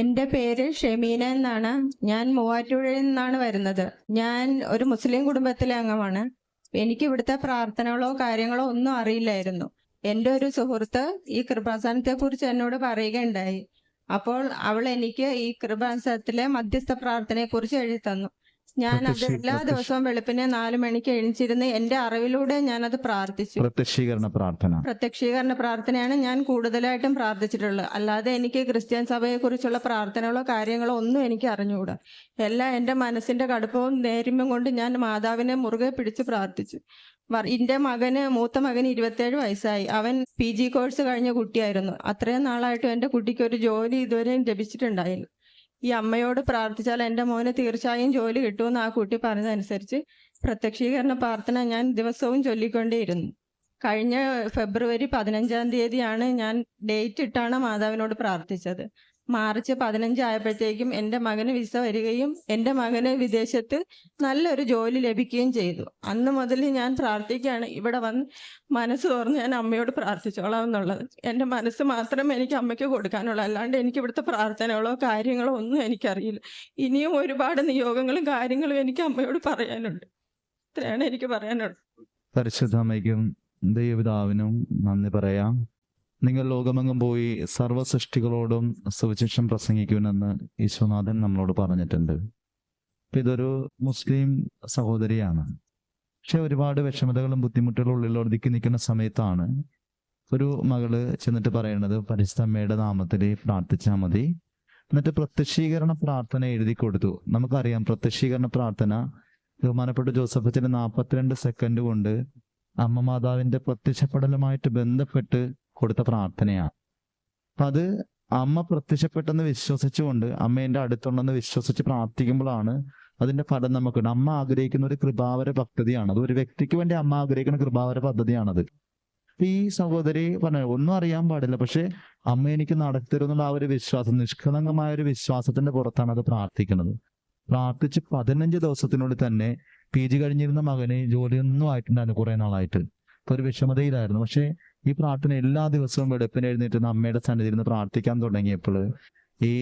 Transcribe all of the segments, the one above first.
എന്റെ പേര് ഷെമീന എന്നാണ്. ഞാൻ മൂവാറ്റുപുഴയിൽ നിന്നാണ് വരുന്നത്. ഞാൻ ഒരു മുസ്ലിം കുടുംബത്തിലെ അംഗമാണ്. എനിക്ക് ഇവിടുത്തെ പ്രാർത്ഥനകളോ കാര്യങ്ങളോ ഒന്നും അറിയില്ലായിരുന്നു. എന്റെ ഒരു സുഹൃത്ത് ഈ കൃപാസനത്തെ കുറിച്ച് എന്നോട് പറയുകയുണ്ടായി. അപ്പോൾ അവൾ എനിക്ക് ഈ കൃപാസനത്തിലെ മധ്യസ്ഥ പ്രാർത്ഥനയെ കുറിച്ച് എഴുതി തന്നു ഞാൻ അത് എല്ലാ ദിവസവും വെളുപ്പിനെ നാല് മണിക്ക് എഴുന്നിച്ചിരുന്ന് എന്റെ അറിവിലൂടെ ഞാൻ അത് പ്രാർത്ഥിച്ചു. പ്രത്യക്ഷീകരണ പ്രാർത്ഥന. പ്രത്യക്ഷീകരണ പ്രാർത്ഥനയാണ് ഞാൻ കൂടുതലായിട്ടും പ്രാർത്ഥിച്ചിട്ടുള്ളത്. അല്ലാതെ എനിക്ക് ക്രിസ്ത്യൻ സഭയെ കുറിച്ചുള്ള പ്രാർത്ഥനകളോ കാര്യങ്ങളോ ഒന്നും എനിക്ക് അറിഞ്ഞുകൂടാ. എല്ലാം എന്റെ മനസ്സിന്റെ കടുപ്പവും നേരിമ്പും കൊണ്ട് ഞാൻ മാതാവിനെ മുറുകെ പിടിച്ച് പ്രാർത്ഥിച്ചു. എന്റെ മകന് മൂത്ത മകന് ഇരുപത്തിയേഴ് വയസ്സായി. അവൻ പി ജി കോഴ്സ് കഴിഞ്ഞ കുട്ടിയായിരുന്നു. അത്രയും നാളായിട്ടും എന്റെ കുട്ടിക്ക് ഒരു ജോലി ഇതുവരെയും ലഭിച്ചിട്ടുണ്ടായില്ല. ഈ അമ്മയോട് പ്രാർത്ഥിച്ചാൽ എന്റെ മോന് തീർച്ചയായും ജോലി കിട്ടുമെന്ന് ആ കുട്ടി പറഞ്ഞതനുസരിച്ച് പ്രത്യക്ഷീകരണ പ്രാർത്ഥന ഞാൻ ദിവസവും ചൊല്ലിക്കൊണ്ടേയിരുന്നു. കഴിഞ്ഞ ഫെബ്രുവരി പതിനഞ്ചാം തീയതിയാണ് ഞാൻ ഡേറ്റ് ഇട്ടാണ് മാതാവിനോട് പ്രാർത്ഥിച്ചത്. മാർച്ച് പതിനഞ്ച് ആയപ്പോഴത്തേക്കും എന്റെ മകന് വിസ വരികയും എന്റെ മകന് വിദേശത്ത് നല്ലൊരു ജോലി ലഭിക്കുകയും ചെയ്തു. അന്ന് മുതൽ ഞാൻ പ്രാർത്ഥിക്കുകയാണ് ഇവിടെ വന്ന് മനസ്സ് തുറന്ന് ഞാൻ അമ്മയോട് പ്രാർത്ഥിച്ചോളാം എന്നുള്ളത് എന്റെ മനസ്സ് മാത്രം എനിക്ക് അമ്മയ്ക്ക് കൊടുക്കാനുള്ളൂ. അല്ലാണ്ട് എനിക്ക് ഇവിടുത്തെ പ്രാർത്ഥനകളോ കാര്യങ്ങളോ ഒന്നും എനിക്കറിയില്ല. ഇനിയും ഒരുപാട് നിയോഗങ്ങളും കാര്യങ്ങളും എനിക്ക് അമ്മയോട് പറയാനുണ്ട്. ഇത്രയാണ് എനിക്ക് പറയാനുള്ളത്. പരിശുദ്ധ ദൈവപിതാവിനും നന്ദി പറയാം. നിങ്ങൾ ലോകമെങ്ങും പോയി സർവ സൃഷ്ടികളോടും സുവിശേഷം പ്രസംഗിക്കുമെന്ന് ഈശ്വനാഥൻ നമ്മളോട് പറഞ്ഞിട്ടുണ്ട്. ഇതൊരു മുസ്ലിം സഹോദരിയാണ്. പക്ഷെ ഒരുപാട് വിഷമതകളും ബുദ്ധിമുട്ടുകളും ഉള്ളിൽ ഒതുക്കി നിൽക്കുന്ന സമയത്താണ് ഒരു മകൾ ചെന്നിട്ട് പറയുന്നത് പരിശുദ്ധമ്മയുടെ നാമത്തിൽ പ്രാർത്ഥിച്ചാൽ മതി. എന്നിട്ട് പ്രത്യക്ഷീകരണ പ്രാർത്ഥന എഴുതി കൊടുത്തു. നമുക്കറിയാം പ്രത്യക്ഷീകരണ പ്രാർത്ഥന ബഹുമാനപ്പെട്ട ജോസഫച്ചിന് നാൽപ്പത്തിരണ്ട് സെക്കൻഡ് കൊണ്ട് അമ്മ മാതാവിന്റെ പ്രത്യക്ഷപ്പെടലുമായിട്ട് ബന്ധപ്പെട്ട് കൊടുത്ത പ്രാർത്ഥനയാണ്. അപ്പൊ അത് അമ്മ പ്രത്യക്ഷപ്പെട്ടെന്ന് വിശ്വസിച്ചുകൊണ്ട് അമ്മേന്റെ അടുത്തുണ്ടെന്ന് വിശ്വസിച്ച് പ്രാർത്ഥിക്കുമ്പോഴാണ് അതിന്റെ ഫലം നമുക്കുണ്ട്. അമ്മ ആഗ്രഹിക്കുന്ന ഒരു കൃപാവര പദ്ധതിയാണ്. അത് ഒരു വ്യക്തിക്ക് വേണ്ടി അമ്മ ആഗ്രഹിക്കുന്ന കൃപാവര പദ്ധതിയാണത്. ഈ സഹോദരി പറഞ്ഞു ഒന്നും അറിയാൻ പാടില്ല പക്ഷെ അമ്മ എനിക്ക് നടത്തരുന്നുള്ള ആ ഒരു വിശ്വാസം നിഷ്കളങ്കമായ ഒരു വിശ്വാസത്തിന്റെ പുറത്താണ് അത് പ്രാർത്ഥിക്കുന്നത്. പ്രാർത്ഥിച്ച് പതിനഞ്ച് ദിവസത്തിനുള്ളിൽ തന്നെ പി ജി കഴിഞ്ഞിരുന്ന മകന് ജോലിയൊന്നും ആയിട്ടുണ്ടായിരുന്നു കുറെ നാളായിട്ട്. അപ്പൊ ഒരു വിഷമതയിലായിരുന്നു. പക്ഷേ ഈ പ്രാർത്ഥന എല്ലാ ദിവസവും വെളുപ്പിന് എഴുന്നേറ്റ് അമ്മയുടെ സന്നിധിയിൽ നിന്ന് പ്രാർത്ഥിക്കാൻ തുടങ്ങിയപ്പോൾ ഈ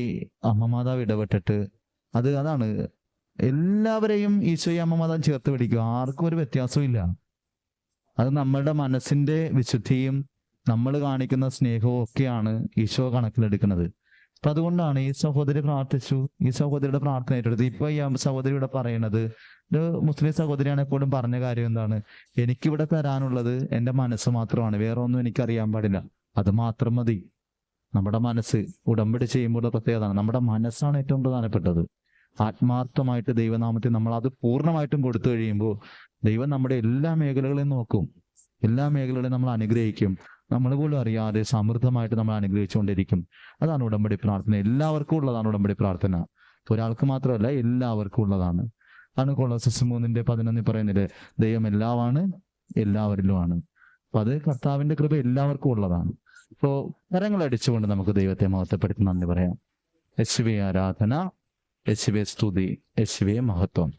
അമ്മ മാതാവ് ഇടപെട്ടിട്ട് അത് അതാണ്. എല്ലാവരെയും ഈശോയെ അമ്മ മാതാവ് ചേർത്ത് പിടിക്കും ആർക്കും ഒരു വ്യത്യാസവും ഇല്ല അത് നമ്മളുടെ മനസ്സിന്റെ വിശുദ്ധിയും നമ്മൾ കാണിക്കുന്ന സ്നേഹവും ഒക്കെയാണ് ഈശോ കണക്കിലെടുക്കുന്നത്. അപ്പൊ അതുകൊണ്ടാണ് ഈ സഹോദരി പ്രാർത്ഥിച്ചു. ഈ സഹോദരിയുടെ പ്രാർത്ഥന ഏറ്റെടുത്തു. ഇപ്പൊ ഈ സഹോദരി ഇവിടെ പറയണത് ഒരു മുസ്ലിം സഹോദരിയാണ് എപ്പോഴും പറഞ്ഞ കാര്യം എന്താണ്? എനിക്കിവിടെ തരാനുള്ളത് എന്റെ മനസ്സ് മാത്രമാണ്. വേറെ ഒന്നും എനിക്കറിയാൻ പാടില്ല. അത് മാത്രം മതി. നമ്മുടെ മനസ്സ് ഉടമ്പടി ചെയ്യുമ്പോൾ പ്രത്യേകതാണ് നമ്മുടെ മനസ്സാണ് ഏറ്റവും പ്രധാനപ്പെട്ടത്. ആത്മാർത്ഥമായിട്ട് ദൈവനാമത്തിൽ നമ്മൾ അത് പൂർണമായിട്ടും കൊടുത്തു കഴിയുമ്പോൾ ദൈവം നമ്മുടെ എല്ലാ മേഖലകളെയും നോക്കും. എല്ലാ മേഖലകളെയും നമ്മൾ അനുഗ്രഹിക്കും. നമ്മൾ പോലും അറിയാതെ സമൃദ്ധമായിട്ട് നമ്മൾ അനുഗ്രഹിച്ചുകൊണ്ടിരിക്കും. അതാണ് ഉടമ്പടി പ്രാർത്ഥന. എല്ലാവർക്കും ഉള്ളതാണ് ഉടമ്പടി പ്രാർത്ഥന. ഒരാൾക്ക് മാത്രമല്ല എല്ലാവർക്കും ഉള്ളതാണ്. ആണ് കൊളോസസ് മൂന്നിന്റെ പതിനൊന്നിൽ പറയുന്നത്. ദൈവം എല്ലാമാണ് എല്ലാവരിലുമാണ്. അപ്പൊ അത് കർത്താവിന്റെ കൃപ എല്ലാവർക്കും ഉള്ളതാണ്. ഇപ്പോ കരങ്ങൾ അടിച്ചുകൊണ്ട് നമുക്ക് ദൈവത്തെ മഹത്വപ്പെടുത്തി നന്ദി പറയാം. യേശുവെ ആരാധന യേശുവെ സ്തുതി യേശുവെ മഹത്വം.